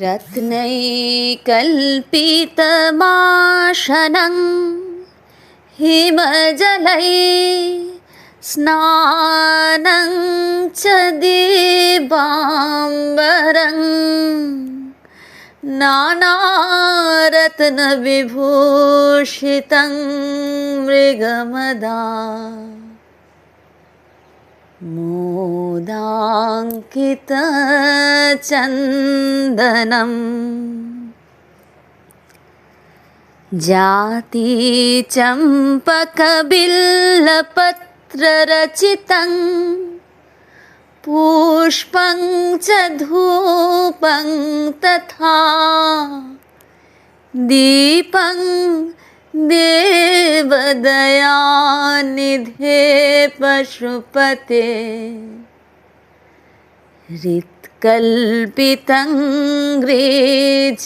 रत्नैकल्पितमाशनं हिमजलै स्नानं च दीपाम्बरं नानारत्नविभूषितं मृगमदा। मोदाङ्कितचन्दनम् जातीचम्पकबिल्लपत्ररचितं पुष्पं च धूपं तथा दीपं देवदयानिधे पशुपते। हृत्कल्पितं गृह्यताम्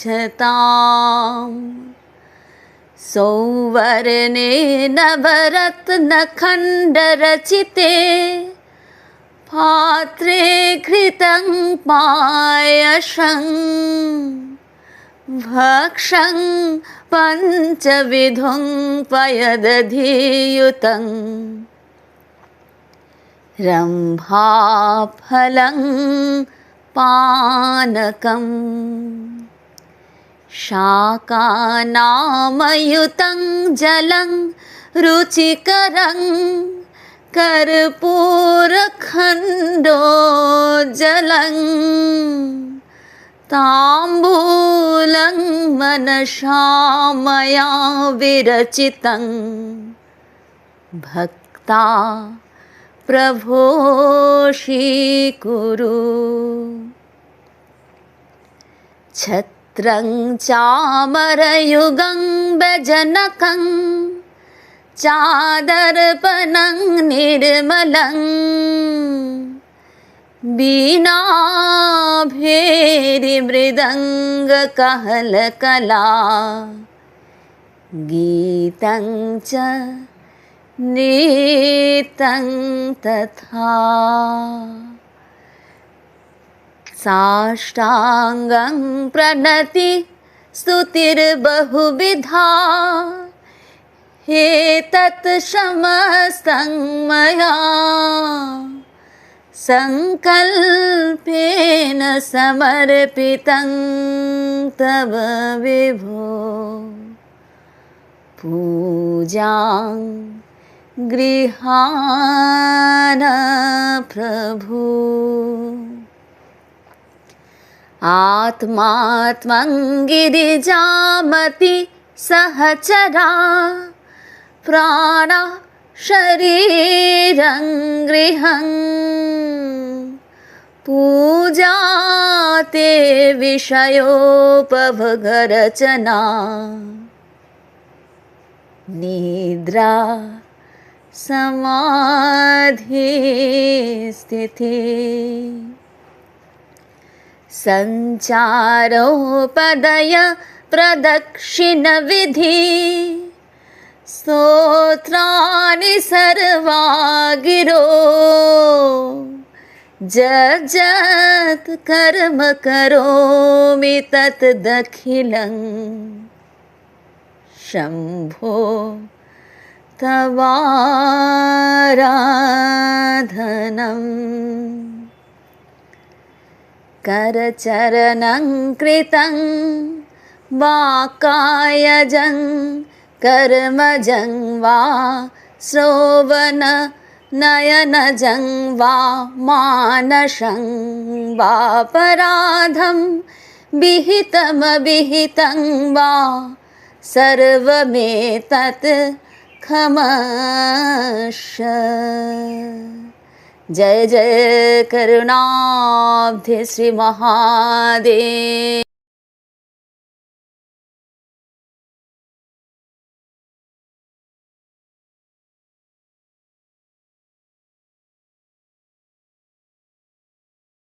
सौवर्णे नवरत्नखण्डरचिते। पात्रे घृतं पायसं भक्षं पञ्चविधुं पयदधियुतं। रम्भाफलं पानकम् शाकानामयुतं जलं रुचिकरं। कर्पूरखण्डोज्जलं ताम्बूलं मनसा मया विरचितं। भक्ता प्रभो कुरु छत्रं चामरयुगं व्यजनकं चादर्पणं निर्मलं वीणाभेरिमृदङ्गकहलकला। गीतं च नृतं तथा। साष्टाङ्गं प्रणति स्तुतिर्बहुविधा। एतत् समस्तं मया सङ्कल्पेन समर्पितं तव विभो। पूजां गृहाण प्रभु। आत्मात्मं गिरिजामति सहचरा प्राणा शरीरङ्गृहं पूजाते विषयोपभगरचना। निद्रा समाधि स्थिति। सञ्चारोपदय प्रदक्षिणविधि। स्तोत्राणि सर्वा गिरो जजत् कर्म करोमि तत् दखिलं शम्भो तवाराधनम्। करचरणं कृतं वाकायजं कर्मजं वा श्रोवन नयनजं वा मानसं वापराधं विहितमविहितं वा सर्वमेतत् खमश। जय जय करुणाब्धि श्री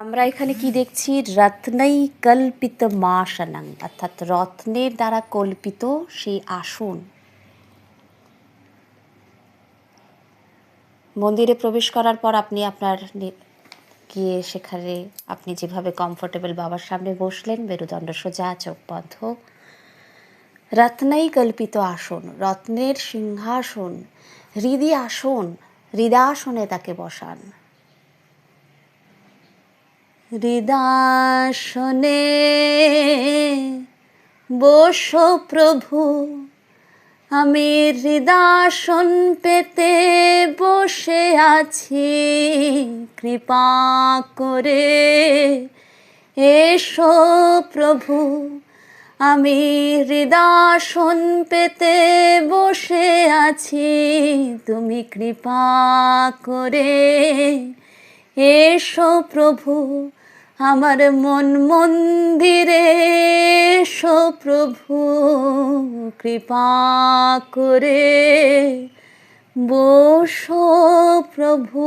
আমরা এখানে কি দেখছি? রত্নই কল্পিত মাসনং, অর্থাৎ রত্নের দ্বারা কল্পিত সেই আসন। মন্দিরে প্রবেশ করার পর আপনি আপনার গিয়ে সেখানে আপনি যেভাবে কমফোর্টেবল বাবার সামনে বসলেন, মেরুদণ্ড সোজা, চোখ বন্ধ। রত্নাই কল্পিত আসন, রত্নের সিংহাসন হৃদি আসন হৃদাসনে তাকে বসান। হৃদাসনে বসো প্রভু, আমি হৃদাসন পেতে বসে আছি। কৃপা করে এসো প্রভু, আমি হৃদাসন পেতে বসে আছি। তুমি কৃপা করে এসো প্রভু আমার মন মন্দিরে প্রভু, কৃপা করে বসো প্রভু।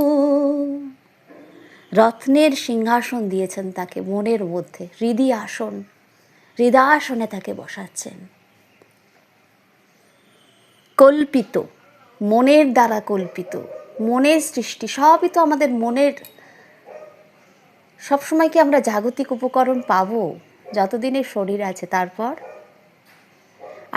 রত্নের সিংহাসন দিয়েছেন তাকে মনের মধ্যে হৃদি আসন হৃদাসনে তাকে বসাচ্ছেন। কল্পিত, মনের দ্বারা কল্পিত, মনের সৃষ্টি, সবই তো আমাদের মনের সবসময় কি আমরা জাগতিক উপকরণ পাবো? যতদিনের শরীর আছে, তারপর?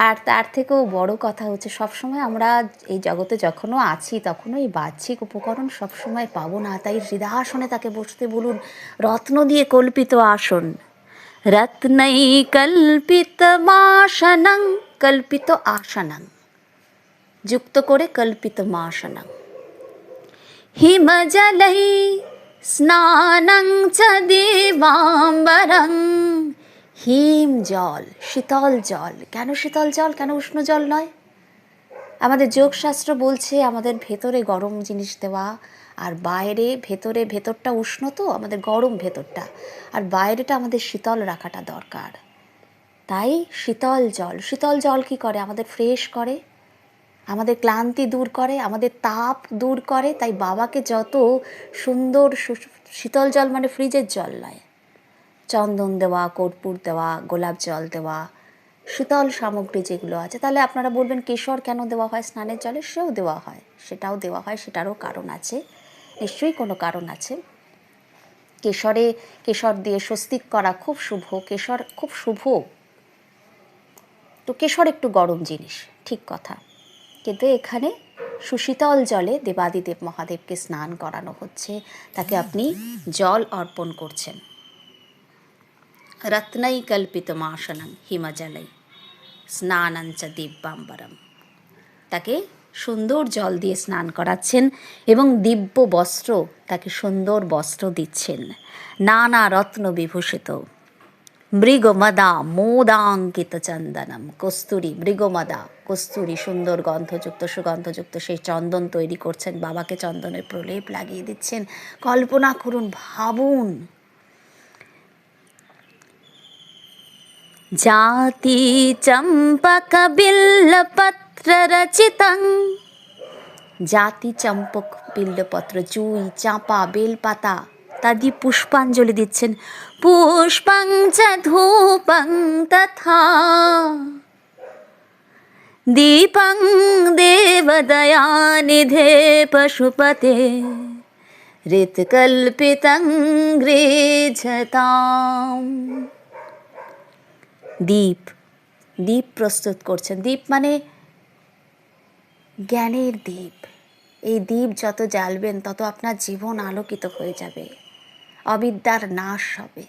আর তার থেকেও বড় কথা হচ্ছে, সবসময় আমরা এই জগতে যখনও আছি তখনও এই বাহ্যিক উপকরণ সবসময় পাবো না। তাই হৃদাসনে তাকে বসতে বলুন, রত্ন দিয়ে কল্পিত আসন। রত্নই কল্পিত মাসনং কল্পিত আসনং। যুক্ত করে কল্পিত মাসনং হিমজलै স্নানং চ দেবাম্বরং। হিম জল, শীতল জল। কেন শীতল জল? কেন উষ্ণ জল নয়? আমাদের যোগশাস্ত্র বলছে, আমাদের ভেতরে গরম জিনিস দেওয়া, আর বাইরে ভেতরে, ভেতরটা উষ্ণ তো, আমাদের গরম ভেতরটা। আর বাইরেটা আমাদের শীতল রাখাটা দরকার। তাই শীতল জল শীতল জল কি করে? আমাদের ফ্রেশ করে? আমাদের ক্লান্তি দূর করে, আমাদের তাপ দূর করে, তাই বাবাকে যত সুন্দর শীতল জল মানে ফ্রিজের জল নয়। চন্দন দেওয়া, কর্পূর দেওয়া, গোলাপ জল দেওয়া, শীতল সামগ্রী যেগুলো আছে। তাহলে আপনারা বলবেন, কেশর কেন দেওয়া হয়? স্নানের জলে সেও দেওয়া হয়। সেটাও দেওয়া হয়, সেটারও কারণ আছে। নিশ্চয়ই কোনো কারণ আছে। কেশরে, কেশর দিয়ে স্বস্তিক করা খুব শুভ, কেশর খুব শুভ। তো কেশর একটু গরম জিনিস, ঠিক কথা। কিন্তু এখানে সুশীতল জলে দেবাদিদেব মহাদেবকে স্নান করানো হচ্ছে। তাকে আপনি জল অর্পণ করছেন। রত্নই কল্পিতমাসনং হিমজলাই স্নানাঞ্চ দিব্যাম্বরম। তাকে সুন্দর জল দিয়ে স্নান করাচ্ছেন এবং দিব্য বস্ত্র তাকে সুন্দর বস্ত্র দিচ্ছেন। নানা রত্ন বিভূষিত। মৃগমদা মোদাঙ্কিত চন্দনম। কস্তুরি, মৃগমদা, কস্তুরি, সুন্দর গন্ধযুক্ত, সুগন্ধযুক্ত সেই চন্দন তৈরি করছেন, বাবাকে চন্দনের প্রলেপ লাগিয়ে দিচ্ছেন। কল্পনা করুন, ভাবুন। জাতি চম্পক বিল্লপত্র রচিতং। জাতি চম্পক বিল্লপত্র, জুই, চাঁপা, বেলপাতা। তা দিয়ে পুষ্পাঞ্জলি দিচ্ছেন। পুষ্পাং চ ধূপং তথা দীপং দেবদয়ানিধে পশুপতে ঋতকল্পিতং গৃহতাম। দীপ দীপ প্রস্তুত করছেন। দীপ মানে জ্ঞানের দ্বীপ এই দ্বীপ যত জ্বালবেন, তত আপনার জীবন আলোকিত হয়ে যাবে। অবিদ্যার নাশ হবে।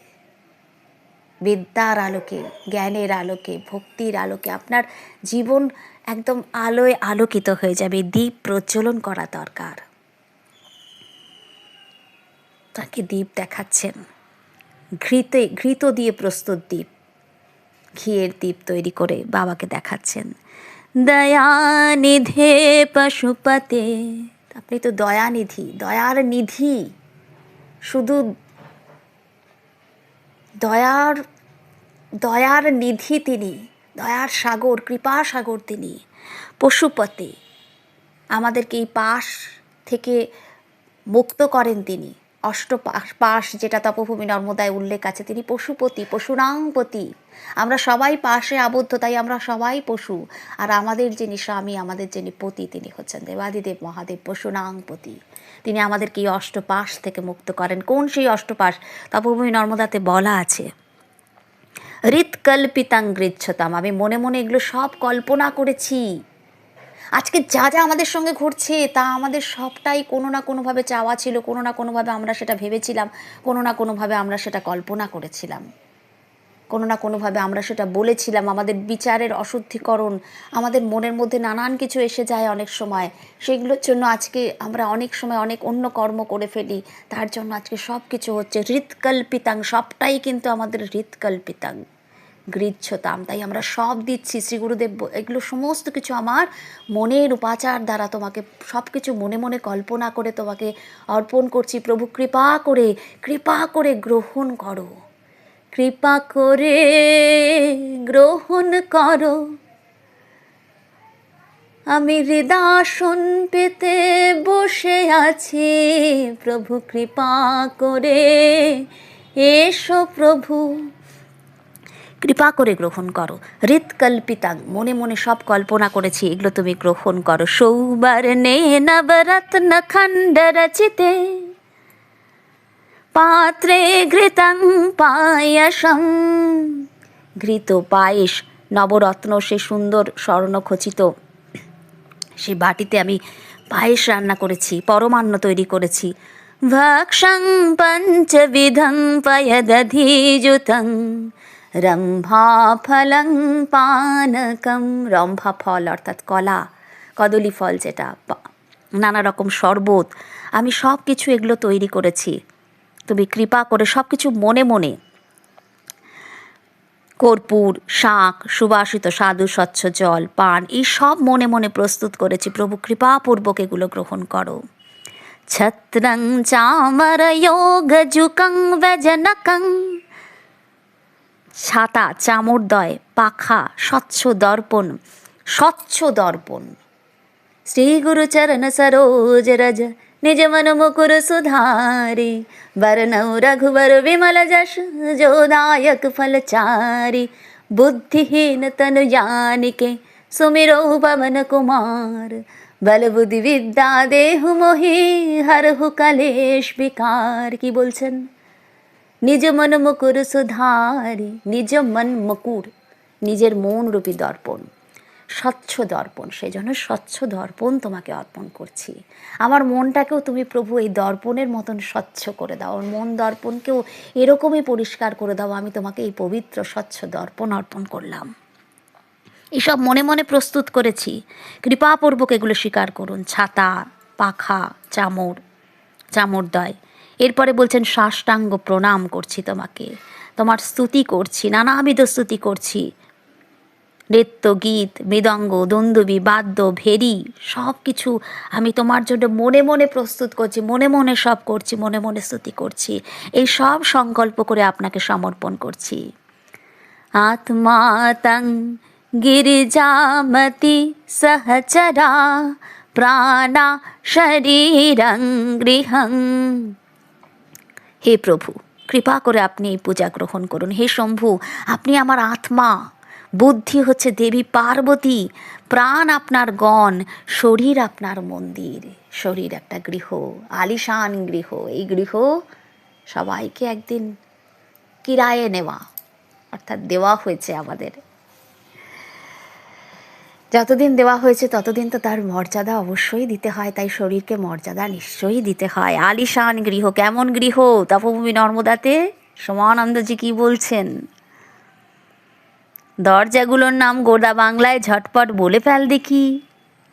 বিদ্যার আলোকে, জ্ঞানের আলোকে, ভক্তির আলোকে আপনার জীবন একদম আলোয় আলোকিত হয়ে যাবে, দ্বীপ প্রজ্বলন করা দরকার। তাকে দ্বীপ দেখাচ্ছেন। ঘৃতে, ঘৃত দিয়ে প্রস্তুত দ্বীপ। ঘিয়ের দ্বীপ তৈরি করে বাবাকে দেখাচ্ছেন। দয়ানিধে পশুপতে। আপনি তো দয়ানিধি, দয়ার নিধি। শুধু দয়ার দয়ার নিধি তিনি, দয়ার সাগর, কৃপা সাগর তিনি, পশুপতি। আমাদেরকে এই পাশ থেকে মুক্ত করেন তিনি। অষ্ট পাশ যেটা তপভূমি নর্মদায় উল্লেখ আছে, তিনি পশুপতি পশুরাংপতি আমরা সবাই পাশে আবদ্ধ, তাই আমরা সবাই পশু। আর আমাদের যিনি স্বামী, আমাদের যিনি পতি, তিনি হচ্ছেন দেবাদিদেব মহাদেব পশুনাংপতি তিনি আমাদেরকে এই অষ্টপাশ থেকে মুক্ত করেন। কোন সেই অষ্টপাশ? তপভূমি নর্মদাতে বলা আছে, হৃৎকল্পিতাং গৃচ্ছতাম আমি মনে মনে এগুলো সব কল্পনা করেছি। আজকে যা যা আমাদের সঙ্গে ঘটছে, তা আমাদের সবটাই কোনো না কোনোভাবে চাওয়া ছিল, কোনো না কোনোভাবে আমরা সেটা ভেবেছিলাম, কোনো না কোনোভাবে আমরা সেটা কল্পনা করেছিলাম। কোনো না কোনোভাবে আমরা সেটা বলেছিলাম। আমাদের বিচারের অশুদ্ধিকরণ, আমাদের মনের মধ্যে নানান কিছু এসে যায় অনেক সময়। সেগুলোর জন্য আজকে আমরা অনেক সময় অনেক অন্য কর্ম করে ফেলি। তার জন্য আজকে সব কিছু হচ্ছে হৃৎকল্পিতাং, সবটাই কিন্তু আমাদের হৃৎকল্পিতাং গৃচ্ছতাম তাই আমরা সব দিচ্ছি। শ্রী গুরুদেব এগুলো সমস্ত কিছু আমার মনের উপাচার দ্বারা তোমাকে সব কিছু মনে মনে কল্পনা করে তোমাকে অর্পণ করছি। প্রভু, কৃপা করে কৃপা করে গ্রহণ করো। কৃপা করে গ্রহণ করো। আমি হৃদাসন পেতে বসে আছি, প্রভু কৃপা করে এসো প্রভু। কৃপা করে গ্রহণ করো, হৃৎকল্পিতাং, মনে মনে সব কল্পনা করেছি, এগুলো তুমি গ্রহণ করো। সৌবর্ণে নবরত্ন খণ্ড রচিতে। পাত্রে ঘৃতং পায়সম ঘৃত পায়েস নবরত্ন সে সুন্দর স্বর্ণখচিত সে বাটিতে আমি পায়েস রান্না করেছি, পরমান্ন তৈরি করেছি। ভক্ষং পঞ্চবিধং পয়দধিযুতং। রম্ভা ফলং পানকম। রম্ভা ফল অর্থাৎ কলা, কদলি ফল যেটা, নানা রকম শরবত। আমি সব কিছু এগুলো তৈরি করেছি। তুমি কৃপা করে সব কিছু মনে মনে কর্পূর, শাঁখ, সুবাসিত সাধু, স্বচ্ছ জল, পান, এই সব মনে মনে প্রস্তুত করেছি। প্রভু, কৃপাপূর্বক এগুলো গ্রহণ করো। ছত্রং চামরযোগজুকং ব্যজনকং। ছাতা চামড়দয় পাখা, স্বচ্ছ দর্পণ স্বচ্ছ দর্পণ। শ্রী গুরুচরণ সরোজ রজ నిజమను ముకురు సుధారి వరణౌ రఘువరు విమల జశ జోదాయక ఫలచారి బుద్ధిహీన తను యానికే సుమిరో పవన కుమార్ బలబుద్ధి বিদ্যা দেহু মোহি হরহু কলেশ বিকার কি বলছেন নিজ মন মুকুর সুধারি নিজ মন মুকুর নিজের মন রূপী দর্পণ স্বচ্ছ দর্পণ সেজন্য স্বচ্ছ দর্পণ তোমাকে অর্পণ করছি। আমার মনটাকেও তুমি প্রভু এই দর্পণের মতন স্বচ্ছ করে দাও। আমার মন দর্পণকেও এরকমই পরিষ্কার করে দাও, আমি তোমাকে এই পবিত্র, স্বচ্ছ দর্পণ অর্পণ করলাম। এসব মনে মনে প্রস্তুত করেছি। কৃপাপূর্বক এগুলো স্বীকার করুন। ছাতা, পাখা চামর চামরদয় এরপরে বলছেন, সাষ্টাঙ্গ প্রণাম করছি তোমাকে। তোমার স্তুতি করছি, নানাবিধ স্তুতি করছি। নৃত্য, গীত, মৃদঙ্গ, দন্দুবি, বাদ্য, ভেরি সব কিছু আমি তোমার জন্য মনে মনে প্রস্তুত করছি, মনে মনে সব করছি, মনে মনে স্তুতি করছি। এই সব সংকল্প করে আপনাকে সমর্পণ করছি। আত্মাতং গিরিজামতি সহচরা প্রাণা শরীরং গৃহং। হে প্রভু, কৃপা করে আপনি এই পূজা গ্রহণ করুন। হে শম্ভু, আপনি আমার আত্মা। বুদ্ধি হচ্ছে দেবী পার্বতী। প্রাণ আপনার গণ, শরীর আপনার মন্দির। শরীর একটা গৃহ, আলিশান গৃহ। এই গৃহ সবাইকে একদিন কিরায়ে নেওয়া, অর্থাৎ দেওয়া হয়েছে আমাদের। যতদিন দেওয়া হয়েছে ততদিন তো তার মর্যাদা অবশ্যই দিতে হয়, তাই শরীরকে মর্যাদা নিশ্চয়ই দিতে হয়। আলিশান গৃহ কেমন গৃহ? তপভূমি নর্মদাতে? সমানন্দজি কি বলছেন? দরজাগুলোর নাম গোদা বাংলায় ঝটপট বলে ফেল দেখি।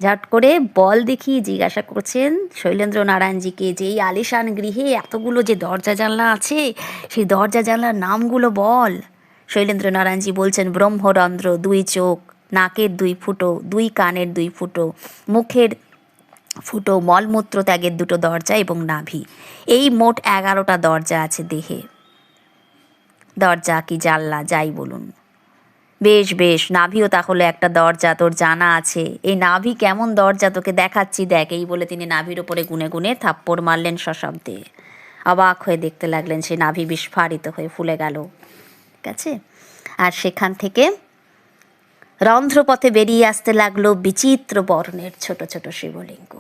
ঝট করে বল দেখি, জিজ্ঞাসা করছেন শৈলেন্দ্র নারায়ণজিকে যে এই আলিশান গৃহে এতগুলো যে দরজা জানলা আছে, সেই দরজা জানলার নামগুলো বল। শৈলেন্দ্র নারায়ণজি বলছেন, ব্রহ্মরন্ধ্র, দুই চোখ, নাকের দুই ফুটো, দুই কানের দুই ফুটো, মুখের ফুটো, মলমূত্র ত্যাগের দুটো দরজা এবং নাভি। এই মোট এগারোটা দরজা আছে দেহে। দরজা কি জানলা? যাই বলুন। বেশ বেশ, নাভিও তাহলে একটা দরজা, তোর জানা আছে। এই নাভি কেমন দরজা তোকে দেখাচ্ছি দেখ, এই বলে তিনি নাভির ওপরে গুনে গুনে থাপ্পড় মারলেন সশব্দে। অবাক হয়ে দেখতে লাগলেন সে নাভি বিস্ফারিত হয়ে ফুলে গেল। ঠিক আছে? আর সেখান থেকে রন্ধ্রপথে বেরিয়ে আসতে লাগল বিচিত্র বর্ণের ছোট ছোট শিবলিঙ্গ।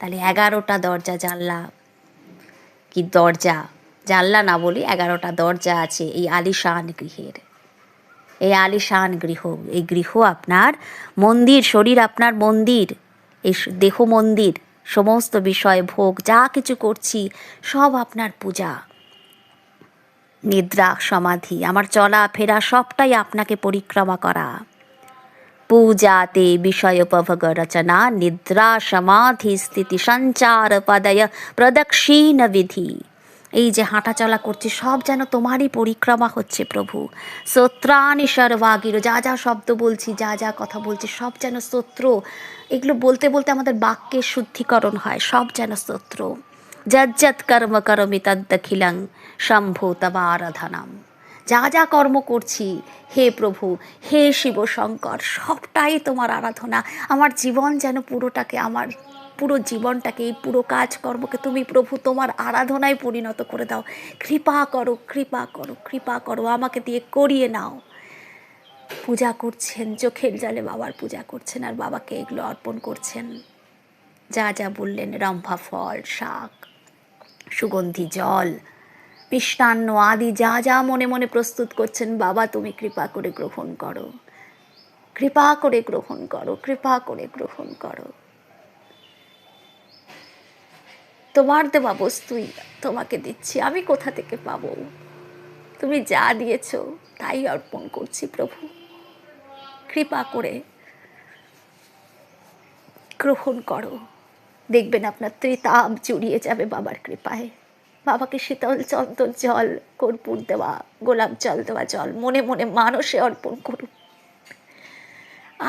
তাহলে এগারোটা দরজা জানলা। কি দরজা? জানলা না বলি এগারোটা দরজা আছে এই আলিশান গৃহের। এই আলিশান গৃহ, এই গৃহ আপনার মন্দির, শরীর আপনার মন্দির, এই দেহ মন্দির, সমস্ত বিষয়, ভোগ, যা কিছু করছি, সব আপনার পূজা। নিদ্রা, সমাধি, আমার চলা, ফেরা, সবটাই আপনাকে পরিক্রমা করা। পূজাতে বিষয় উপভোগ, রচনা, নিদ্রা, সমাধি, স্থিতি, সঞ্চার পদয় প্রদক্ষিণ বিধি। এই যে হাঁটা চলা করছি, সব যেন তোমারই পরিক্রমা হচ্ছে প্রভু। স্তোত্রানি সর্বাগির, যা যা শব্দ বলছি, যা যা কথা বলছি, সব যেন স্তোত্র। এগুলো বলতে বলতে আমাদের বাক্যের শুদ্ধিকরণ হয়, সব যেন স্তোত্র। যজ্জত কর্ম করমি তদ্দখিলং শম্ভু তবা আরাধনাম যা যা কর্ম করছি, হে প্রভু, হে শিব শঙ্কর সবটাই তোমার আরাধনা। আমার জীবন যেন পুরোটাকে আমার পুরো জীবনটাকে, এই পুরো কাজকর্মকে তুমি প্রভু তোমার আরাধনায় পরিণত করে দাও। কৃপা করো কৃপা করো কৃপা করো, আমাকে দিয়ে করিয়ে নাও। পূজা করছেন, চোখের জলে বাবার পূজা করছেন আর বাবাকে এগুলো অর্পণ করছেন। যা যা বললেন, রম্ভা ফল, শাক, সুগন্ধি, জল, মিষ্টান্ন আদি যা যা মনে মনে প্রস্তুত করছেন, বাবা তুমি কৃপা করে গ্রহণ করো। কৃপা করে গ্রহণ করো, কৃপা করে গ্রহণ করো। তোমার দেওয়া বস্তুই তোমাকে দিচ্ছি, আমি কোথা থেকে পাবো? তুমি যা দিয়েছ তাই অর্পণ করছি প্রভু। কৃপা করে গ্রহণ করো। দেখবেন আপনার ত্রিতাপ জুড়িয়ে যাবে বাবার কৃপায়। বাবাকে শীতল চন্দন জল, কর্পূর দেওয়া, গোলাপ জল দেওয়া জল মনে মনে মানসে অর্পণ করুন।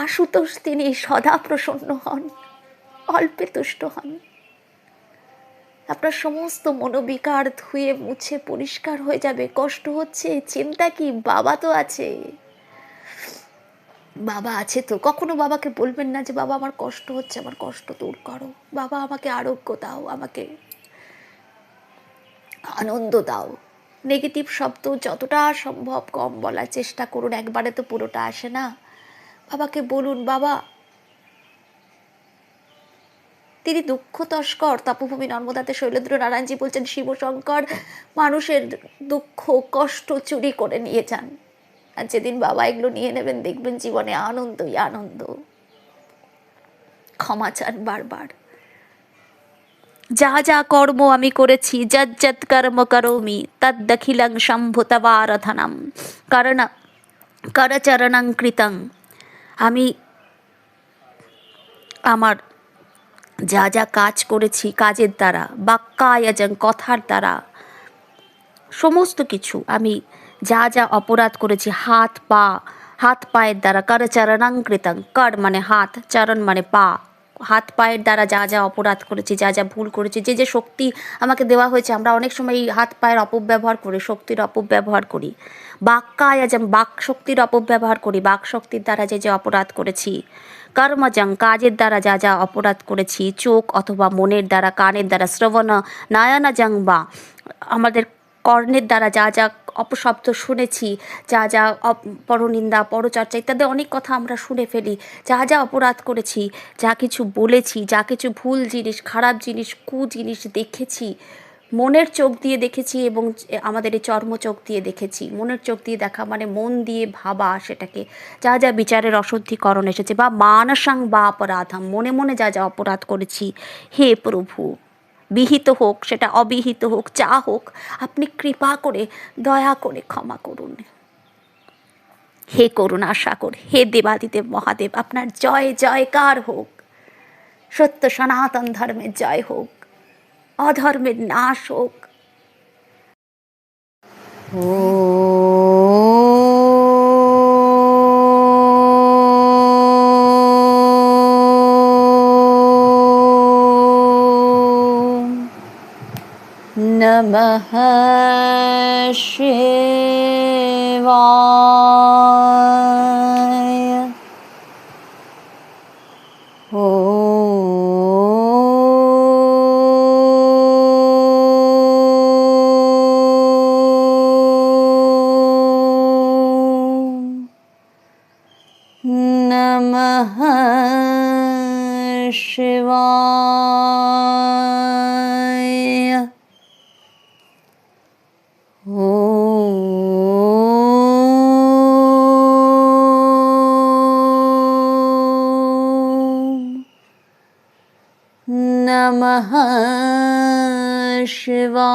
আশুতোষ তিনি সদা প্রসন্ন হন, অল্পে তুষ্ট হন। আপনার সমস্ত মনোবিকার ধুয়ে মুছে পরিষ্কার হয়ে যাবে। কষ্ট হচ্ছে, চিন্তা কি? বাবা তো আছে। বাবা আছে তো। কখনো বাবাকে বলবেন না যে, বাবা, আমার কষ্ট হচ্ছে, আমার কষ্ট দূর করো। বাবা, আমাকে আরোগ্য দাও, আমাকে আনন্দ দাও। নেগেটিভ শব্দ যতটা সম্ভব কম বলার চেষ্টা করুন, একবারে তো পুরোটা আসে না। বাবাকে বলুন, বাবা তিনি দুঃখ তস্কর তপভূমি নর্মদাতে শৈলেন্দ্র নারায়ণজি বলছেন, শিবশঙ্কর মানুষের দুঃখ, কষ্ট চুরি করে নিয়ে যান। আর যেদিন বাবা এগুলো নিয়ে নেবেন, দেখবেন জীবনে আনন্দই আনন্দ। ক্ষমা চান বারবার। যা যা কর্ম আমি করেছি যজ্জত কর্ম করোমি তদ্দখিলং শম্ভুতবারাধনাম করণ করচরণং কৃতং আমি আমার যা যা কাজ করেছি কাজের দ্বারা বাক্যায়জং কথার দ্বারা, সমস্ত কিছু আমি যা যা অপরাধ করেছি, হাত, পা, হাত পায়ের দ্বারা করচরণাঙ্কৃতং কর মানে হাত, চরণ মানে পা, হাত পায়ের দ্বারা যা যা অপরাধ করেছি, যা যা ভুল করেছি, যে যে শক্তি আমাকে দেওয়া হয়েছে, আমরা অনেক সময় এই হাত পায়ের অপব্যবহার করি, শক্তির অপব্যবহার করি বাক্যায়জম বাক শক্তির অপব্যবহার করি বাক শক্তির দ্বারা যে যে অপরাধ করেছি কর্মজং কাজের দ্বারা যা যা অপরাধ করেছি, চোখ অথবা মনের দ্বারা, কানের দ্বারা, শ্রবণ, নয়নজং বা আমাদের কর্ণের দ্বারা যা যা অপশব্দ শুনেছি, যা যা পরনিন্দা, পরচর্চা ইত্যাদি অনেক কথা আমরা শুনে ফেলি। যা যা অপরাধ করেছি, যা কিছু বলেছি, যা কিছু ভুল জিনিস, খারাপ জিনিস, কু জিনিস দেখেছি মনের চোখ দিয়ে দেখেছি এবং আমাদের এই চর্ম চোখ দিয়ে দেখেছি। মনের চোখ দিয়ে দেখা মানে মন দিয়ে ভাবা সেটাকে। যা যা বিচারের অশুদ্ধিকরণ এসেছে বা মানসাং বা অপরাধম। মনে মনে যা যা অপরাধ করেছি, হে প্রভু, বিহিত হোক সেটা অবিহিত হোক, যা হোক, আপনি কৃপা করে, দয়া করে ক্ষমা করুন। হে করুণা সাগর, হে দেবাদিদেব মহাদেব, আপনার জয়, জয়কার হোক। সত্য সনাতন ধর্মের জয় হোক। अधर्म नाशोक ओ नमः शिवा नमः शिवा